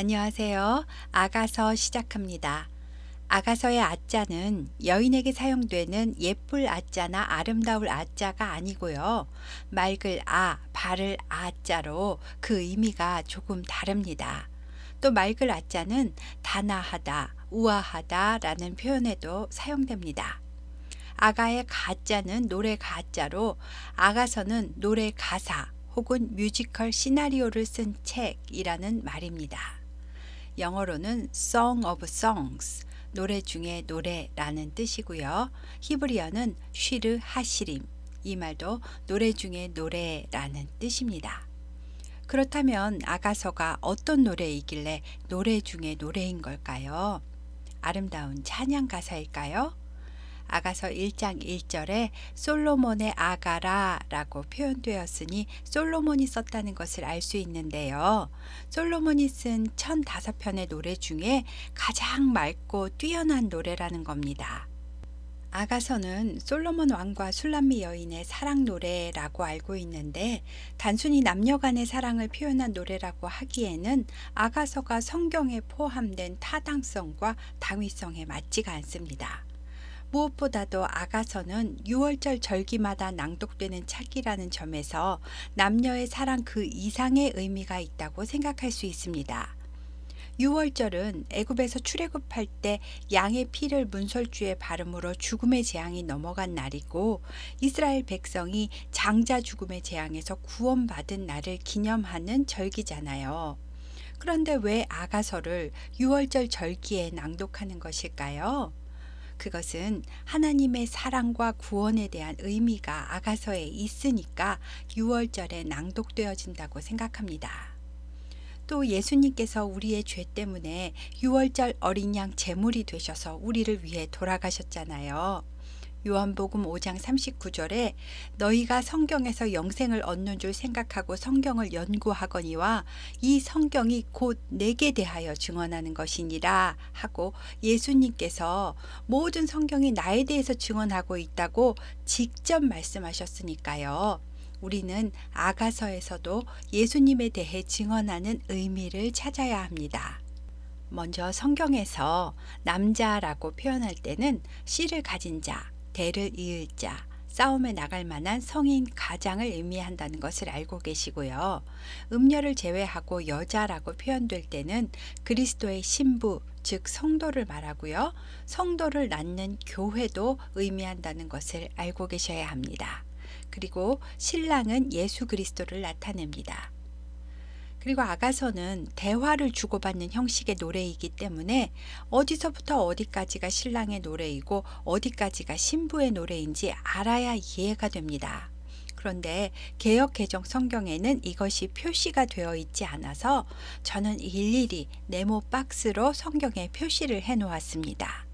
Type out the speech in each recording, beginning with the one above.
안녕하세요. 아가서 시작합니다. 아가서의 아자는 여인에게 사용되는 예쁠 아자나 아름다울 아자가 아니고요. 맑을 아, 바를 아자로 그 의미가 조금 다릅니다. 또 맑을 아자는 단아하다, 우아하다 라는 표현에도 사용됩니다. 아가의 가자는 노래 가자로 아가서는 노래 가사 혹은 뮤지컬 시나리오를 쓴 책이라는 말입니다. 영어로는 Song of Songs, 노래 중에 노래라는 뜻이고요. 히브리어는 쉬르 하시림, 이 말도 노래 중에 노래라는 뜻입니다. 그렇다면 아가서가 어떤 노래이길래 노래 중에 노래인 걸까요? 아름다운 찬양 가사일까요? 아가서 1장 1절에 솔로몬의 아가라 라고 표현되었으니 솔로몬이 썼다는 것을 알 수 있는데요. 솔로몬이 쓴 1005편의 노래 중에 가장 맑고 뛰어난 노래라는 겁니다. 아가서는 솔로몬 왕과 술람미 여인의 사랑 노래라고 알고 있는데 단순히 남녀 간의 사랑을 표현한 노래라고 하기에는 아가서가 성경에 포함된 타당성과 당위성에 맞지가 않습니다. 무엇보다도 아가서는 6월절 절기마다 낭독되는 책이라는 점에서 남녀의 사랑 그 이상의 의미가 있다고 생각할 수 있습니다. 6월절은 애굽에서 출애굽할 때 양의 피를 문설주에 바름으로 죽음의 재앙이 넘어간 날이고 이스라엘 백성이 장자 죽음의 재앙에서 구원받은 날을 기념하는 절기잖아요. 그런데 왜 아가서를 6월절 절기에 낭독하는 것일까요? 그것은 하나님의 사랑과 구원에 대한 의미가 아가서에 있으니까 6월절에 낭독되어진다고 생각합니다. 또 예수님께서 우리의 죄 때문에 6월절 어린 양 제물이 되셔서 우리를 위해 돌아가셨잖아요. 요한복음 5장 39절에 너희가 성경에서 영생을 얻는 줄 생각하고 성경을 연구하거니와 이 성경이 곧 내게 대하여 증언하는 것이니라 하고 예수님께서 모든 성경이 나에 대해서 증언하고 있다고 직접 말씀하셨으니까요. 우리는 아가서에서도 예수님에 대해 증언하는 의미를 찾아야 합니다. 먼저 성경에서 남자라고 표현할 때는 씨를 가진 자, 대를 이을 자, 싸움에 나갈 만한 성인 가장을 의미한다는 것을 알고 계시고요. 음녀를 제외하고 여자라고 표현될 때는 그리스도의 신부, 즉 성도를 말하고요. 성도를 낳는 교회도 의미한다는 것을 알고 계셔야 합니다. 그리고 신랑은 예수 그리스도를 나타냅니다. 그리고 아가서는 대화를 주고받는 형식의 노래이기 때문에 어디서부터 어디까지가 신랑의 노래이고 어디까지가 신부의 노래인지 알아야 이해가 됩니다. 그런데 개혁 개정 성경에는 이것이 표시가 되어 있지 않아서 저는 일일이 네모 박스로 성경에 표시를 해 놓았습니다.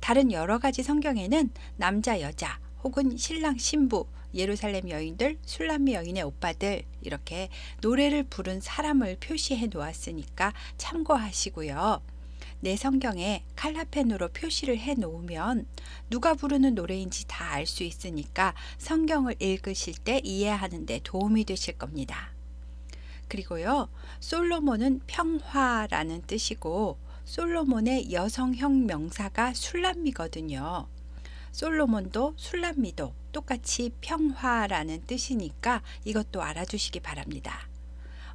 다른 여러 가지 성경에는 남자 여자 혹은 신랑 신부 예루살렘 여인들, 술람미 여인의 오빠들 이렇게 노래를 부른 사람을 표시해 놓았으니까 참고하시고요. 내 성경에 칼라펜으로 표시를 해 놓으면 누가 부르는 노래인지 다 알 수 있으니까 성경을 읽으실 때 이해하는 데 도움이 되실 겁니다. 그리고요. 솔로몬은 평화라는 뜻이고 솔로몬의 여성형 명사가 술람미거든요. 솔로몬도 술람미도 똑같이 평화라는 뜻이니까 이것도 알아주시기 바랍니다.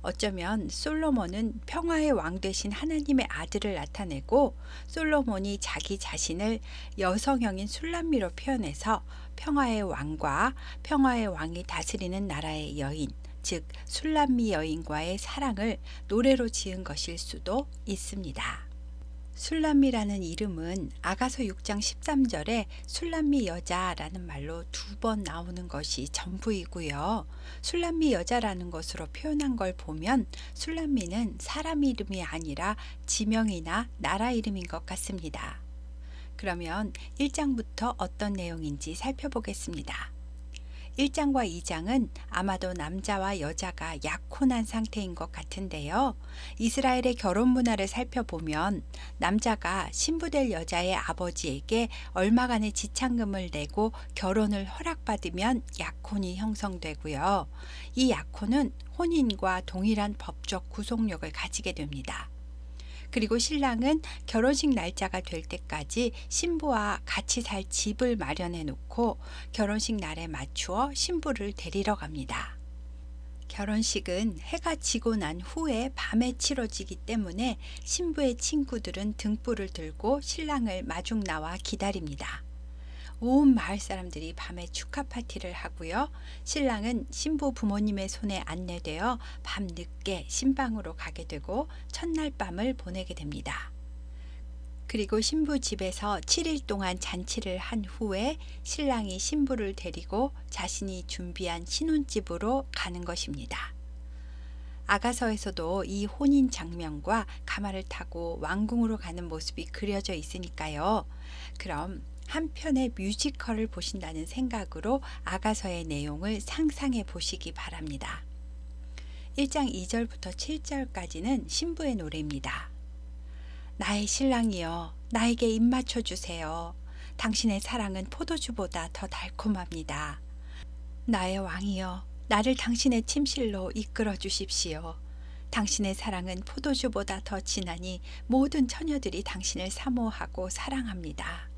어쩌면 솔로몬은 평화의 왕 되신 하나님의 아들을 나타내고 솔로몬이 자기 자신을 여성형인 술람미로 표현해서 평화의 왕과 평화의 왕이 다스리는 나라의 여인, 즉 술람미 여인과의 사랑을 노래로 지은 것일 수도 있습니다. 술람미라는 이름은 아가서 6장 13절에 술람미 여자라는 말로 두 번 나오는 것이 전부이고요. 술람미 여자라는 것으로 표현한 걸 보면 술람미는 사람 이름이 아니라 지명이나 나라 이름인 것 같습니다. 그러면 1장부터 어떤 내용인지 살펴보겠습니다. 1장과 2장은 아마도 남자와 여자가 약혼한 상태인 것 같은데요. 이스라엘의 결혼 문화를 살펴보면 남자가 신부될 여자의 아버지에게 얼마간의 지참금을 내고 결혼을 허락받으면 약혼이 형성되고요. 이 약혼은 혼인과 동일한 법적 구속력을 가지게 됩니다. 그리고 신랑은 결혼식 날짜가 될 때까지 신부와 같이 살 집을 마련해 놓고 결혼식 날에 맞추어 신부를 데리러 갑니다. 결혼식은 해가 지고 난 후에 밤에 치러지기 때문에 신부의 친구들은 등불을 들고 신랑을 마중 나와 기다립니다. 온 마을 사람들이 밤에 축하 파티를 하고요. 신랑은 신부 부모님의 손에 안내되어 밤 늦게 신방으로 가게 되고 첫날 밤을 보내게 됩니다. 그리고 신부 집에서 7일 동안 잔치를 한 후에 신랑이 신부를 데리고 자신이 준비한 신혼집으로 가는 것입니다. 아가서에서도 이 혼인 장면과 가마를 타고 왕궁으로 가는 모습이 그려져 있으니까요. 그럼 한 편의 뮤지컬을 보신다는 생각으로 아가서의 내용을 상상해 보시기 바랍니다. 1장 2절부터 7절까지는 신부의 노래입니다. 나의 신랑이여, 나에게 입 맞춰 주세요. 당신의 사랑은 포도주보다 더 달콤합니다. 나의 왕이여, 나를 당신의 침실로 이끌어 주십시오. 당신의 사랑은 포도주보다 더 진하니 모든 처녀들이 당신을 사모하고 사랑합니다.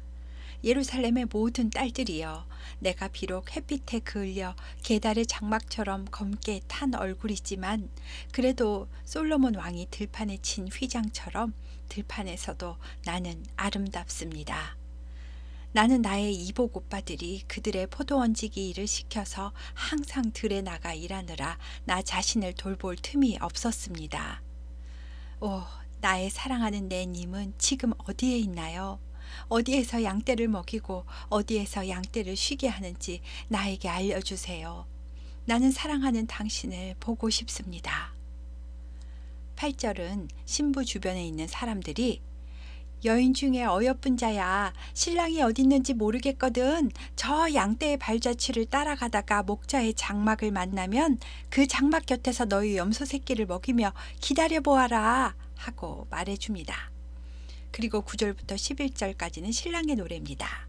예루살렘의 모든 딸들이여, 내가 비록 햇빛에 그을려 계달의 장막처럼 검게 탄 얼굴이지만 그래도 솔로몬 왕이 들판에 친 휘장처럼 들판에서도 나는 아름답습니다. 나는 나의 이복 오빠들이 그들의 포도원지기 일을 시켜서 항상 들에 나가 일하느라 나 자신을 돌볼 틈이 없었습니다. 오, 나의 사랑하는 내 님은 지금 어디에 있나요? 어디에서 양떼를 먹이고 어디에서 양떼를 쉬게 하는지 나에게 알려주세요. 나는 사랑하는 당신을 보고 싶습니다. 8절은 신부 주변에 있는 사람들이 여인 중에 어여쁜 자야 신랑이 어디 있는지 모르겠거든 저 양떼의 발자취를 따라가다가 목자의 장막을 만나면 그 장막 곁에서 너희 염소 새끼를 먹이며 기다려 보아라 하고 말해줍니다. 그리고 9절부터 11절까지는 신랑의 노래입니다.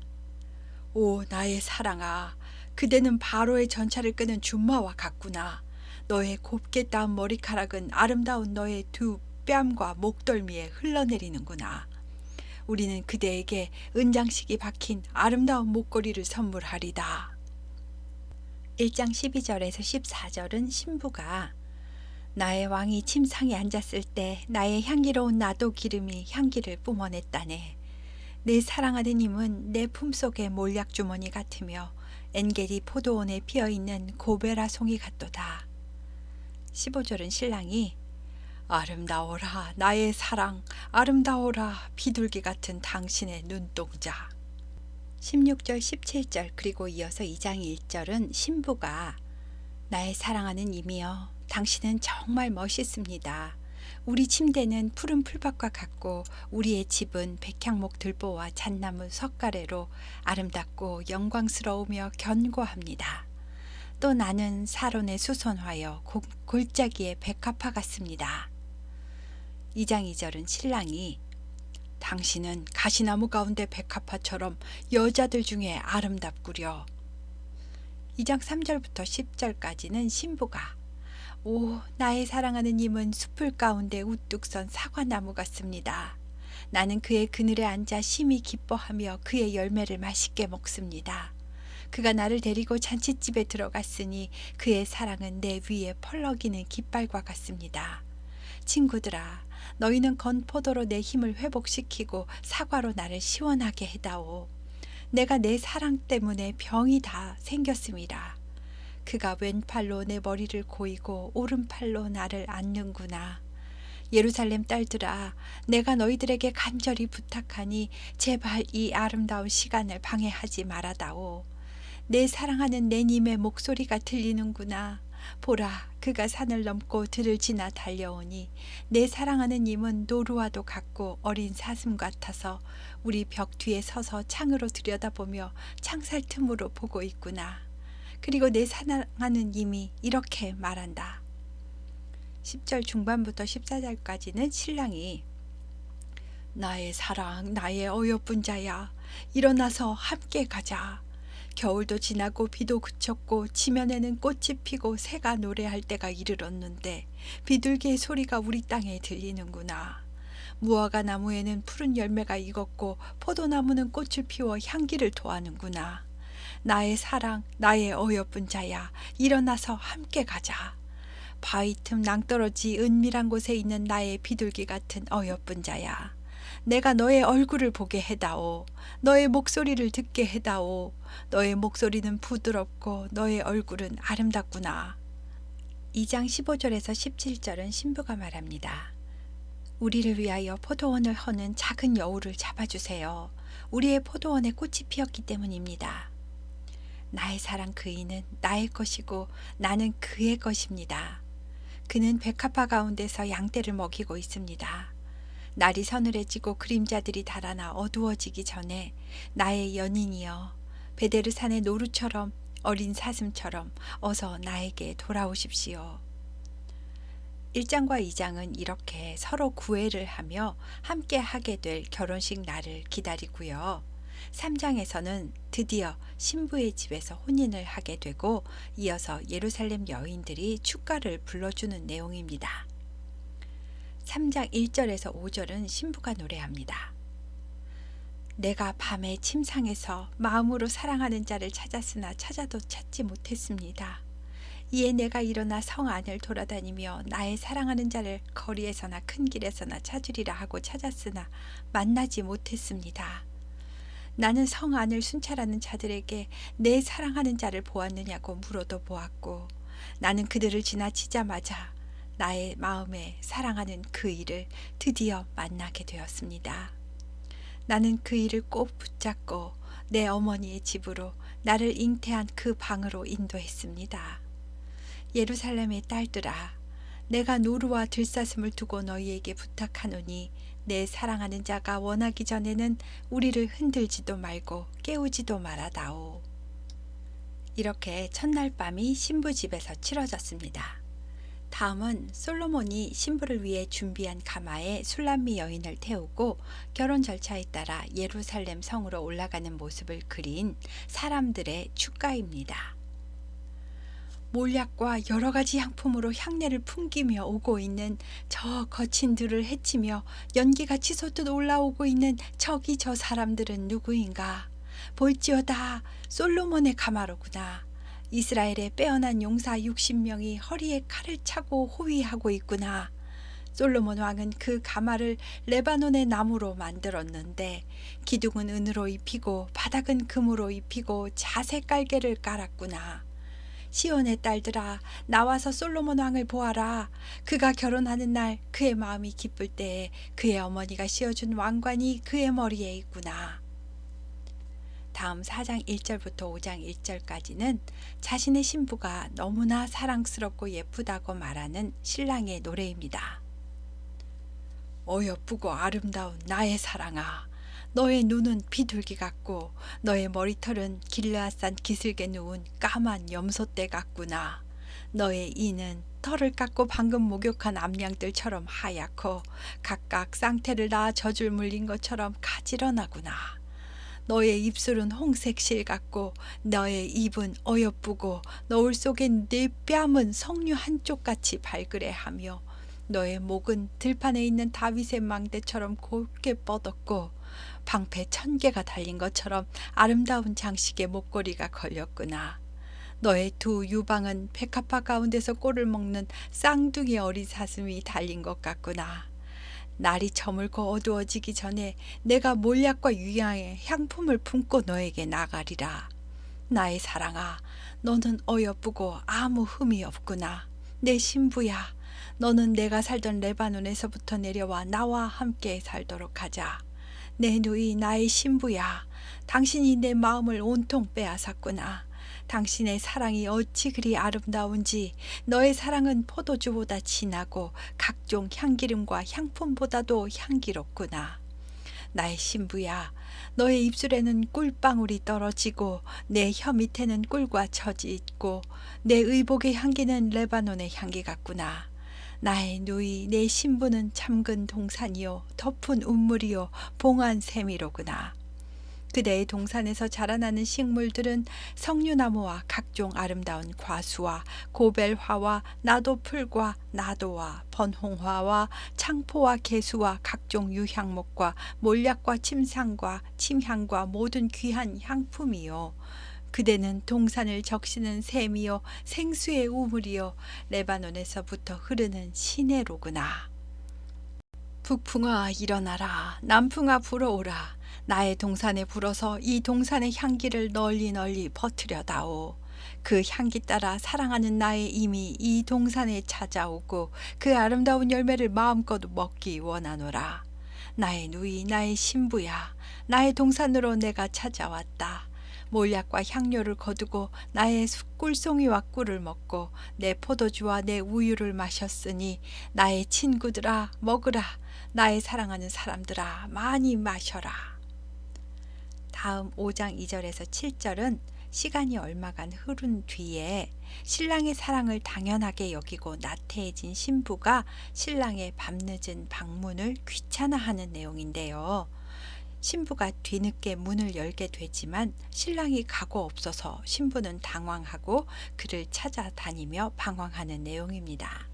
오 나의 사랑아 그대는 바로의 전차를 끄는 준마와 같구나. 너의 곱게 따은 머리카락은 아름다운 너의 두 뺨과 목덜미에 흘러내리는구나. 우리는 그대에게 은장식이 박힌 아름다운 목걸이를 선물하리다. 1장 12절에서 14절은 신부가 나의 왕이 침상에 앉았을 때 나의 향기로운 나도 기름이 향기를 뿜어냈다네. 내 사랑하는 님은 내 품속의 몰약 주머니 같으며 엔겔이 포도원에 피어있는 고베라 송이 같도다. 15절은 신랑이 아름다워라 나의 사랑 아름다워라 비둘기 같은 당신의 눈동자 16절 17절 그리고 이어서 2장 1절은 신부가 나의 사랑하는 이미여 당신은 정말 멋있습니다. 우리 침대는 푸른 풀밭과 같고 우리의 집은 백향목 들보와 잣나무 석가래로 아름답고 영광스러우며 견고합니다. 또 나는 사론의 수선화여 골짜기의 백합화 같습니다. 2장 2절은 신랑이 당신은 가시나무 가운데 백합화처럼 여자들 중에 아름답구려. 2장 3절부터 10절까지는 신부가 오 나의 사랑하는 님은 숲을 가운데 우뚝 선 사과나무 같습니다. 나는 그의 그늘에 앉아 심히 기뻐하며 그의 열매를 맛있게 먹습니다. 그가 나를 데리고 잔치집에 들어갔으니 그의 사랑은 내 위에 펄럭이는 깃발과 같습니다. 친구들아, 너희는 건포도로 내 힘을 회복시키고 사과로 나를 시원하게 해다오. 내가 내 사랑 때문에 병이 다 생겼습니다. 그가 왼팔로 내 머리를 고이고 오른팔로 나를 안는구나. 예루살렘 딸들아, 내가 너희들에게 간절히 부탁하니 제발 이 아름다운 시간을 방해하지 말아다오. 내 사랑하는 내 님의 목소리가 들리는구나. 보라, 그가 산을 넘고 들을 지나 달려오니 내 사랑하는 님은 노루와도 같고 어린 사슴 같아서 우리 벽 뒤에 서서 창으로 들여다보며 창살 틈으로 보고 있구나. 그리고 내 사랑하는 님이 이렇게 말한다. 10절 중반부터 14절까지는 신랑이 나의 사랑, 나의 어여쁜 자야. 일어나서 함께 가자. 겨울도 지나고 비도 그쳤고 지면에는 꽃이 피고 새가 노래할 때가 이르렀는데 비둘기의 소리가 우리 땅에 들리는구나. 무화과 나무에는 푸른 열매가 익었고 포도나무는 꽃을 피워 향기를 토하는구나. 나의 사랑, 나의 어여쁜 자야, 일어나서 함께 가자. 바위 틈 낭떠러지 은밀한 곳에 있는 나의 비둘기 같은 어여쁜 자야. 내가 너의 얼굴을 보게 해다오. 너의 목소리를 듣게 해다오. 너의 목소리는 부드럽고 너의 얼굴은 아름답구나. 2장 15절에서 17절은 신부가 말합니다. 우리를 위하여 포도원을 허는 작은 여우를 잡아주세요. 우리의 포도원에 꽃이 피었기 때문입니다. 나의 사랑 그이는 나의 것이고 나는 그의 것입니다. 그는 백합화 가운데서 양떼를 먹이고 있습니다. 날이 서늘해지고 그림자들이 달아나 어두워지기 전에 나의 연인이여 베데르 산의 노루처럼 어린 사슴처럼 어서 나에게 돌아오십시오. 1장과 2장은 이렇게 서로 구애를 하며 함께 하게 될 결혼식 날을 기다리고요. 3장에서는 드디어 신부의 집에서 혼인을 하게 되고 이어서 예루살렘 여인들이 축가를 불러주는 내용입니다. 3장 1절에서 5절은 신부가 노래합니다. 내가 밤에 침상에서 마음으로 사랑하는 자를 찾았으나 찾아도 찾지 못했습니다. 이에 내가 일어나 성 안을 돌아다니며 나의 사랑하는 자를 거리에서나 큰 길에서나 찾으리라 하고 찾았으나 만나지 못했습니다. 나는 성 안을 순찰하는 자들에게 내 사랑하는 자를 보았느냐고 물어도 보았고 나는 그들을 지나치자마자 나의 마음에 사랑하는 그 일을 드디어 만나게 되었습니다. 나는 그 일을 꼭 붙잡고 내 어머니의 집으로 나를 잉태한 그 방으로 인도했습니다. 예루살렘의 딸들아, 내가 노루와 들사슴을 두고 너희에게 부탁하노니 내 사랑하는 자가 원하기 전에는 우리를 흔들지도 말고 깨우지도 말아다오. 이렇게 첫날 밤이 신부 집에서 치러졌습니다. 다음은 솔로몬이 신부를 위해 준비한 가마에 술람미 여인을 태우고 결혼 절차에 따라 예루살렘 성으로 올라가는 모습을 그린 사람들의 축가입니다. 몰약과 여러 가지 향품으로 향내를 풍기며 오고 있는 저 거친 들을 헤치며 연기가 치솟듯 올라오고 있는 저기 저 사람들은 누구인가? 볼지어다 솔로몬의 가마로구나. 이스라엘의 빼어난 용사 60명이 허리에 칼을 차고 호위하고 있구나. 솔로몬 왕은 그 가마를 레바논의 나무로 만들었는데 기둥은 은으로 입히고 바닥은 금으로 입히고 자색 깔개를 깔았구나. 시온의 딸들아 나와서 솔로몬 왕을 보아라 그가 결혼하는 날 그의 마음이 기쁠 때에 그의 어머니가 씌워준 왕관이 그의 머리에 있구나. 다음 4장 1절부터 5장 1절까지는 자신의 신부가 너무나 사랑스럽고 예쁘다고 말하는 신랑의 노래입니다. 어여쁘고 아름다운 나의 사랑아 너의 눈은 비둘기 같고 너의 머리털은 길르앗산 기슭에 누운 까만 염소떼 같구나. 너의 이는 털을 깎고 방금 목욕한 암양들처럼 하얗고 각각 쌍태를 낳아 젖을 물린 것처럼 가지런하구나. 너의 입술은 홍색 실 같고 너의 입은 어여쁘고 너울 속에 네 뺨은 석류 한쪽 같이 발그레하며 너의 목은 들판에 있는 다윗의 망대처럼 곱게 뻗었고 방패 천 개가 달린 것처럼 아름다운 장식의 목걸이가 걸렸구나. 너의 두 유방은 백합화 가운데서 꼴을 먹는 쌍둥이 어린 사슴이 달린 것 같구나. 날이 저물고 어두워지기 전에 내가 몰약과 유향의 향품을 품고 너에게 나가리라. 나의 사랑아, 너는 어여쁘고 아무 흠이 없구나. 내 신부야, 너는 내가 살던 레바논에서부터 내려와 나와 함께 살도록 하자. 내 누이 나의 신부야. 당신이 내 마음을 온통 빼앗았구나. 당신의 사랑이 어찌 그리 아름다운지 너의 사랑은 포도주보다 진하고 각종 향기름과 향품보다도 향기롭구나. 나의 신부야, 너의 입술에는 꿀방울이 떨어지고 내 혀 밑에는 꿀과 젖이 있고 내 의복의 향기는 레바논의 향기 같구나. 나의 누이 내 신부는 잠근 동산이요 덮은 운물이요 봉한 샘이로구나. 그대의 동산에서 자라나는 식물들은 석류나무와 각종 아름다운 과수와 고벨화와 나도풀과 나도와 번홍화와 창포와 개수와 각종 유향목과 몰약과 침상과 침향과 모든 귀한 향품이요. 그대는 동산을 적시는 샘이요 생수의 우물이요 레바논에서부터 흐르는 시내로구나. 북풍아 일어나라. 남풍아 불어오라. 나의 동산에 불어서 이 동산의 향기를 널리 널리 퍼뜨려다오. 그 향기 따라 사랑하는 나의 임이 이 동산에 찾아오고 그 아름다운 열매를 마음껏 먹기 원하노라. 나의 누이 나의 신부야. 나의 동산으로 내가 찾아왔다 몰약과 향료를 거두고 나의 꿀송이와 꿀을 먹고 내 포도주와 내 우유를 마셨으니 나의 친구들아 먹으라 나의 사랑하는 사람들아 많이 마셔라. 다음 5장 2절에서 7절은 시간이 얼마간 흐른 뒤에 신랑의 사랑을 당연하게 여기고 나태해진 신부가 신랑의 밤늦은 방문을 귀찮아하는 내용인데요. 신부가 뒤늦게 문을 열게 되지만 신랑이 가고 없어서 신부는 당황하고 그를 찾아다니며 방황하는 내용입니다.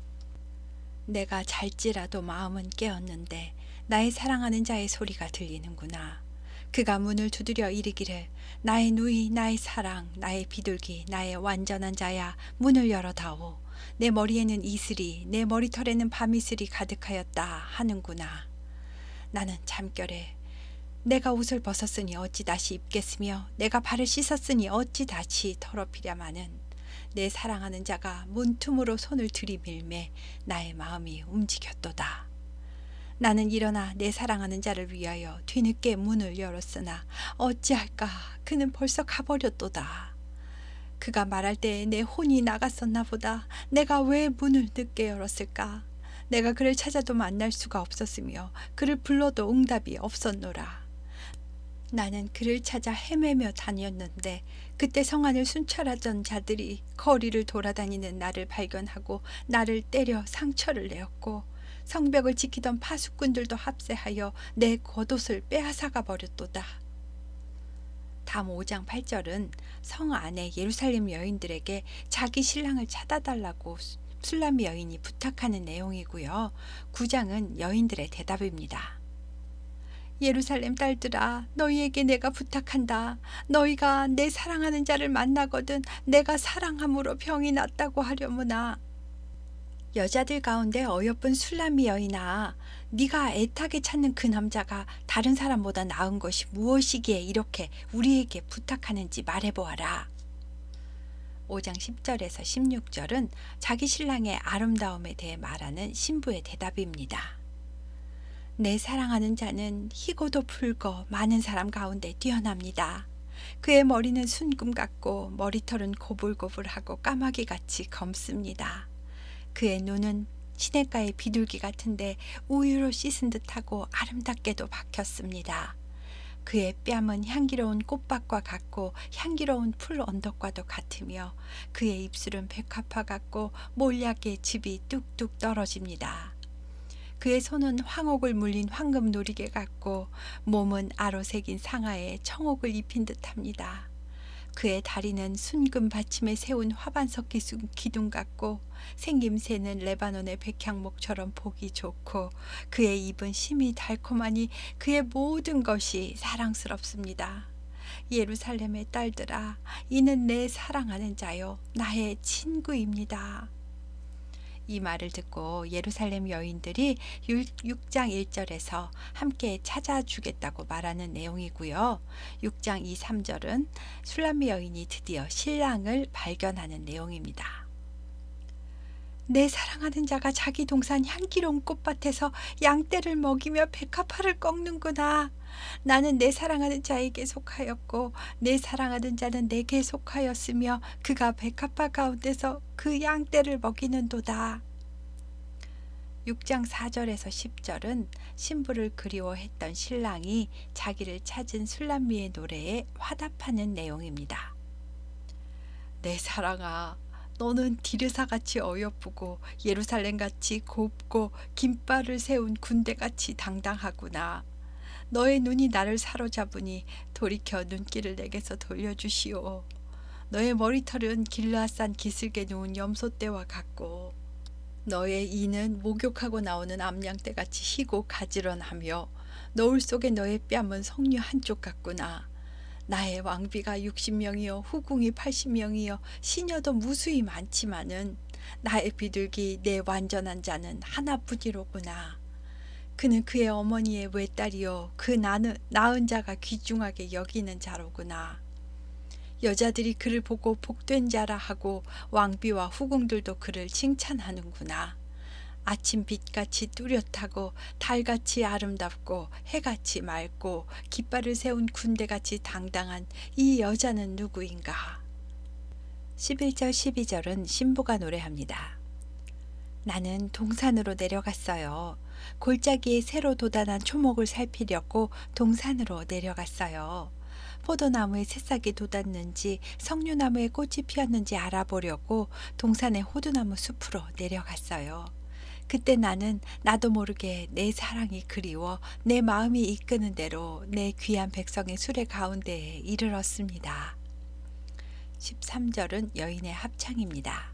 내가 잘지라도 마음은 깨었는데 나의 사랑하는 자의 소리가 들리는구나. 그가 문을 두드려 이르기를 나의 누이 나의 사랑 나의 비둘기 나의 완전한 자야 문을 열어다오. 내 머리에는 이슬이 내 머리털에는 밤이슬이 가득하였다 하는구나. 나는 잠결에 내가 옷을 벗었으니 어찌 다시 입겠으며 내가 발을 씻었으니 어찌 다시 더럽히랴마는 내 사랑하는 자가 문틈으로 손을 들이밀매 나의 마음이 움직였도다. 나는 일어나 내 사랑하는 자를 위하여 뒤늦게 문을 열었으나 어찌할까 그는 벌써 가버렸도다. 그가 말할 때에 내 혼이 나갔었나 보다. 내가 왜 문을 늦게 열었을까? 내가 그를 찾아도 만날 수가 없었으며 그를 불러도 응답이 없었노라. 나는 그를 찾아 헤매며 다녔는데 그때 성안을 순찰하던 자들이 거리를 돌아다니는 나를 발견하고 나를 때려 상처를 내었고 성벽을 지키던 파수꾼들도 합세하여 내 겉옷을 빼앗아가 버렸도다. 다음 5장 8절은 성 안에 예루살렘 여인들에게 자기 신랑을 찾아달라고 술람 여인이 부탁하는 내용이고요. 9장은 여인들의 대답입니다. 예루살렘 딸들아 너희에게 내가 부탁한다. 너희가 내 사랑하는 자를 만나거든 내가 사랑함으로 병이 낫다고 하려무나. 여자들 가운데 어여쁜 술람이 여인아 네가 애타게 찾는 그 남자가 다른 사람보다 나은 것이 무엇이기에 이렇게 우리에게 부탁하는지 말해보아라. 5장 10절에서 16절은 자기 신랑의 아름다움에 대해 말하는 신부의 대답입니다. 내 사랑하는 자는 희고도 붉어 많은 사람 가운데 뛰어납니다. 그의 머리는 순금 같고 머리털은 고불고불하고 까마귀 같이 검습니다. 그의 눈은 시냇가의 비둘기 같은데 우유로 씻은 듯하고 아름답게도 박혔습니다. 그의 뺨은 향기로운 꽃밭과 같고 향기로운 풀 언덕과도 같으며 그의 입술은 백합화 같고 몰약의 즙이 뚝뚝 떨어집니다. 그의 손은 황옥을 물린 황금 놀이개 같고 몸은 아로 새긴 상아에 청옥을 입힌 듯합니다. 그의 다리는 순금 받침에 세운 화반석 기둥 같고 생김새는 레바논의 백향목처럼 보기 좋고 그의 입은 심이 달콤하니 그의 모든 것이 사랑스럽습니다. 예루살렘의 딸들아 이는 내 사랑하는 자요 나의 친구입니다. 이 말을 듣고 예루살렘 여인들이 6장 1절에서 함께 찾아주겠다고 말하는 내용이고요. 6장 2, 3절은 술람미 여인이 드디어 신랑을 발견하는 내용입니다. 내 사랑하는 자가 자기 동산 향기로운 꽃밭에서 양떼를 먹이며 백합화를 꺾는구나. 나는 내 사랑하는 자에게 속하였고 내 사랑하는 자는 내게 속하였으며 그가 백합화 가운데서 그 양떼를 먹이는도다. 6장 4절에서 10절은 신부를 그리워했던 신랑이 자기를 찾은 술람미의 노래에 화답하는 내용입니다. 내 사랑아, 너는 디르사같이 어여쁘고 예루살렘같이 곱고 긴발을 세운 군대같이 당당하구나. 너의 눈이 나를 사로잡으니 돌이켜 눈길을 내게서 돌려주시오. 너의 머리털은 길라산 기슭에 누운 염소떼와 같고 너의 이는 목욕하고 나오는 암양떼 같이 희고 가지런하며 노을 속의 너의 뺨은 석류 한쪽 같구나. 나의 왕비가 60명이요 후궁이 80명이요 시녀도 무수히 많지만은 나의 비둘기 내 완전한 자는 하나뿐이로구나. 그는 그의 어머니의 외딸이요 그 나는 낳은 자가 귀중하게 여기는 자로구나. 여자들이 그를 보고 복된 자라 하고 왕비와 후궁들도 그를 칭찬하는구나. 아침 빛같이 뚜렷하고 달같이 아름답고 해같이 맑고 깃발을 세운 군대같이 당당한 이 여자는 누구인가? 11절 12절은 신부가 노래합니다. 나는 동산으로 내려갔어요. 골짜기에 새로 돋아난 초목을 살피려고 동산으로 내려갔어요. 포도나무에 새싹이 돋았는지 석류나무에 꽃이 피었는지 알아보려고 동산의 호두나무 숲으로 내려갔어요. 그때 나는 나도 모르게 내 사랑이 그리워 내 마음이 이끄는 대로 내 귀한 백성의 수레 가운데에 이르렀습니다. 13절은 여인의 합창입니다.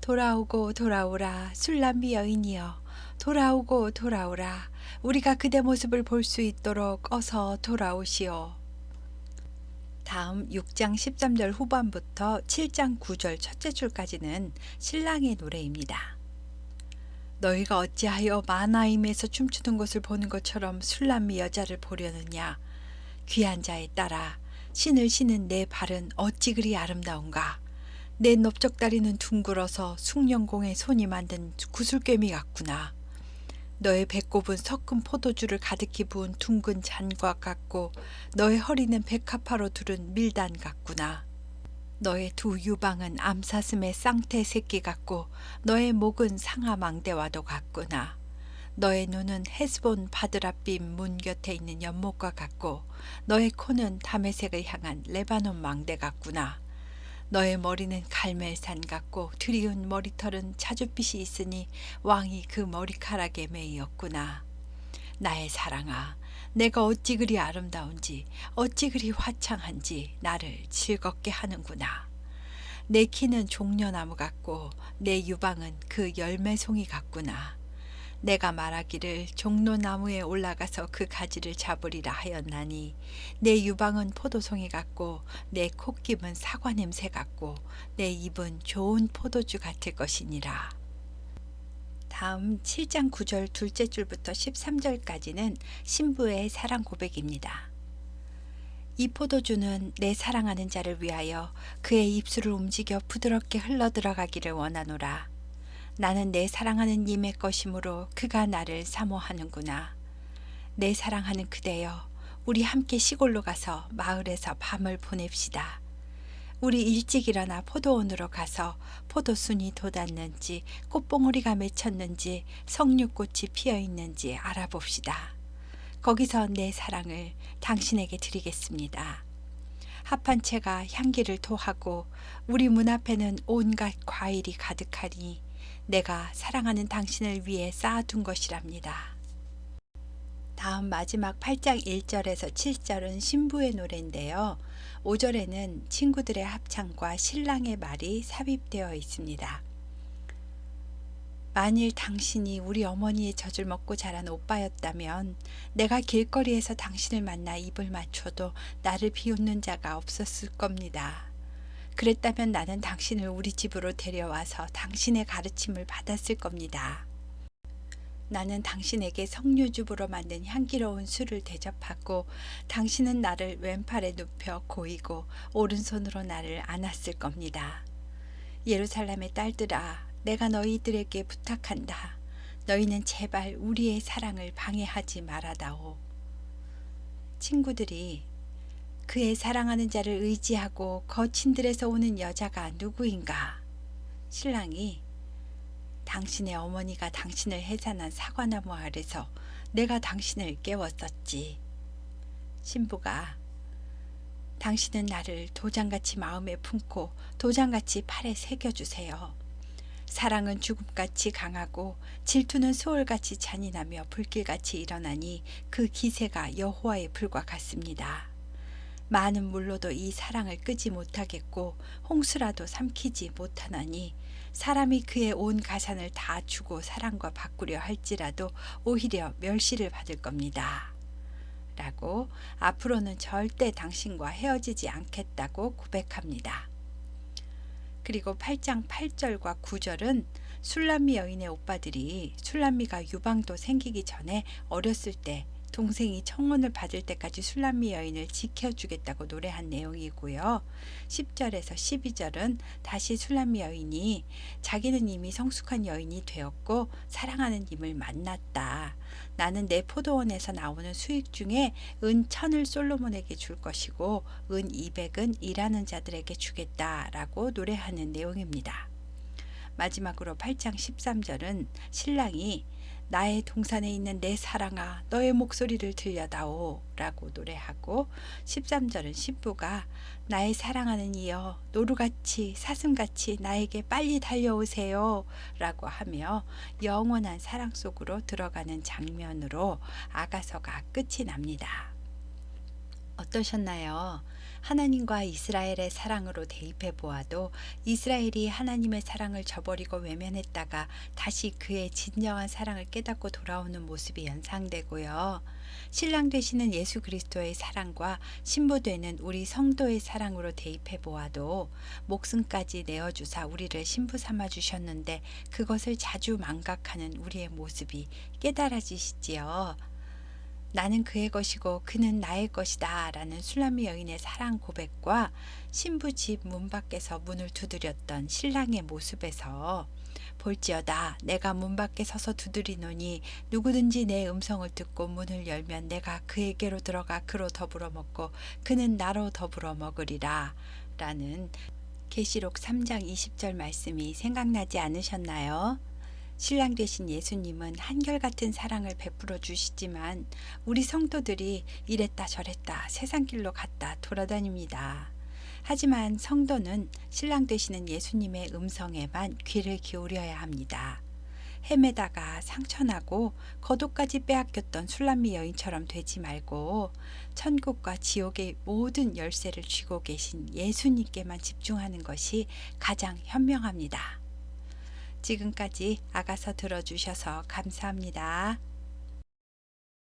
돌아오고 돌아오라 술람비 여인이여 돌아오고 돌아오라 우리가 그대 모습을 볼 수 있도록 어서 돌아오시오. 다음 6장 13절 후반부터 7장 9절 첫째 줄까지는 신랑의 노래입니다. 너희가 어찌하여 마나임에서 춤추는 것을 보는 것처럼 술람미 여자를 보려느냐 귀한 자에 따라 신을 신은 내 발은 어찌 그리 아름다운가 내 넓적다리는 둥글어서 숭령공의 손이 만든 구슬꿰미 같구나 너의 배꼽은 섞은 포도주를 가득히 부은 둥근 잔과 같고 너의 허리는 백합화로 두른 밀단 같구나. 너의 두 유방은 암사슴의 쌍태 새끼 같고 너의 목은 상하망대와도 같구나. 너의 눈은 헤스본 바드라빔 문 곁에 있는 연못과 같고 너의 코는 다메색을 향한 레바논 망대 같구나. 너의 머리는 갈멜산 같고 드리운 머리털은 자줏빛이 있으니 왕이 그 머리카락에 매이었구나. 나의 사랑아, 내가 어찌 그리 아름다운지 어찌 그리 화창한지 나를 즐겁게 하는구나. 내 키는 종려나무 같고 내 유방은 그 열매송이 같구나. 내가 말하기를 종로나무에 올라가서 그 가지를 잡으리라 하였나니 내 유방은 포도송이 같고 내 콧김은 사과 냄새 같고 내 입은 좋은 포도주 같을 것이니라. 다음 7장 9절 둘째 줄부터 13절까지는 신부의 사랑 고백입니다. 이 포도주는 내 사랑하는 자를 위하여 그의 입술을 움직여 부드럽게 흘러 들어가기를 원하노라. 나는 내 사랑하는 님의 것이므로 그가 나를 사모하는구나. 내 사랑하는 그대여, 우리 함께 시골로 가서 마을에서 밤을 보냅시다. 우리 일찍 일어나 포도원으로 가서 포도순이 돋았는지 꽃봉오리가 맺혔는지 석류꽃이 피어 있는지 알아봅시다. 거기서 내 사랑을 당신에게 드리겠습니다. 합한 채가 향기를 토하고 우리 문 앞에는 온갖 과일이 가득하니 내가 사랑하는 당신을 위해 쌓아둔 것이랍니다. 다음 마지막 8장 1절에서 7절은 신부의 노래인데요. 5절에는 친구들의 합창과 신랑의 말이 삽입되어 있습니다. 만일 당신이 우리 어머니의 젖을 먹고 자란 오빠였다면 내가 길거리에서 당신을 만나 입을 맞춰도 나를 비웃는 자가 없었을 겁니다. 그랬다면 나는 당신을 우리 집으로 데려와서 당신의 가르침을 받았을 겁니다. 나는 당신에게 석류즙으로 만든 향기로운 술을 대접하고 당신은 나를 왼팔에 눕혀 고이고 오른손으로 나를 안았을 겁니다. 예루살렘의 딸들아, 내가 너희들에게 부탁한다. 너희는 제발 우리의 사랑을 방해하지 말아다오. 친구들이 그의 사랑하는 자를 의지하고 거친들에서 오는 여자가 누구인가? 신랑이 당신의 어머니가 당신을 해산한 사과나무 아래서 내가 당신을 깨웠었지. 신부가 당신은 나를 도장같이 마음에 품고 도장같이 팔에 새겨주세요. 사랑은 죽음같이 강하고 질투는 소울같이 잔인하며 불길같이 일어나니 그 기세가 여호와의 불과 같습니다. 많은 물로도 이 사랑을 끄지 못하겠고 홍수라도 삼키지 못하나니 사람이 그의 온 가산을 다 주고 사랑과 바꾸려 할지라도 오히려 멸시를 받을 겁니다. 라고 앞으로는 절대 당신과 헤어지지 않겠다고 고백합니다. 그리고 8장 8절과 9절은 술람미 여인의 오빠들이 술람미가 유방도 생기기 전에 어렸을 때 동생이 청혼을 받을 때까지 술람미 여인을 지켜주겠다고 노래한 내용이고요. 10절에서 12절은 다시 술람미 여인이 자기는 이미 성숙한 여인이 되었고 사랑하는 님을 만났다. 나는 내 포도원에서 나오는 수익 중에 은 천을 솔로몬에게 줄 것이고 은 이백은 일하는 자들에게 주겠다라고 노래하는 내용입니다. 마지막으로 8장 13절은 신랑이 나의 동산에 있는 내 사랑아 너의 목소리를 들려다오 라고 노래하고 13절은 신부가 나의 사랑하는 이여 노루같이 사슴같이 나에게 빨리 달려오세요 라고 하며 영원한 사랑 속으로 들어가는 장면으로 아가서가 끝이 납니다. 어떠셨나요? 하나님과 이스라엘의 사랑으로 대입해 보아도 이스라엘이 하나님의 사랑을 저버리고 외면했다가 다시 그의 진정한 사랑을 깨닫고 돌아오는 모습이 연상되고요. 신랑 되시는 예수 그리스도의 사랑과 신부 되는 우리 성도의 사랑으로 대입해 보아도 목숨까지 내어주사 우리를 신부 삼아 주셨는데 그것을 자주 망각하는 우리의 모습이 깨달아지시지요. 나는 그의 것이고 그는 나의 것이다 라는 술라미 여인의 사랑 고백과 신부 집 문 밖에서 문을 두드렸던 신랑의 모습에서 볼지어다 내가 문 밖에 서서 두드리노니 누구든지 내 음성을 듣고 문을 열면 내가 그에게로 들어가 그로 더불어 먹고 그는 나로 더불어 먹으리라 라는 계시록 3장 20절 말씀이 생각나지 않으셨나요? 신랑 되신 예수님은 한결같은 사랑을 베풀어 주시지만 우리 성도들이 이랬다 저랬다 세상 길로 갔다 돌아다닙니다. 하지만 성도는 신랑 되시는 예수님의 음성에만 귀를 기울여야 합니다. 헤매다가 상처나고 거독까지 빼앗겼던 술람미 여인처럼 되지 말고 천국과 지옥의 모든 열쇠를 쥐고 계신 예수님께만 집중하는 것이 가장 현명합니다. 지금까지 아가서 들어주셔서 감사합니다.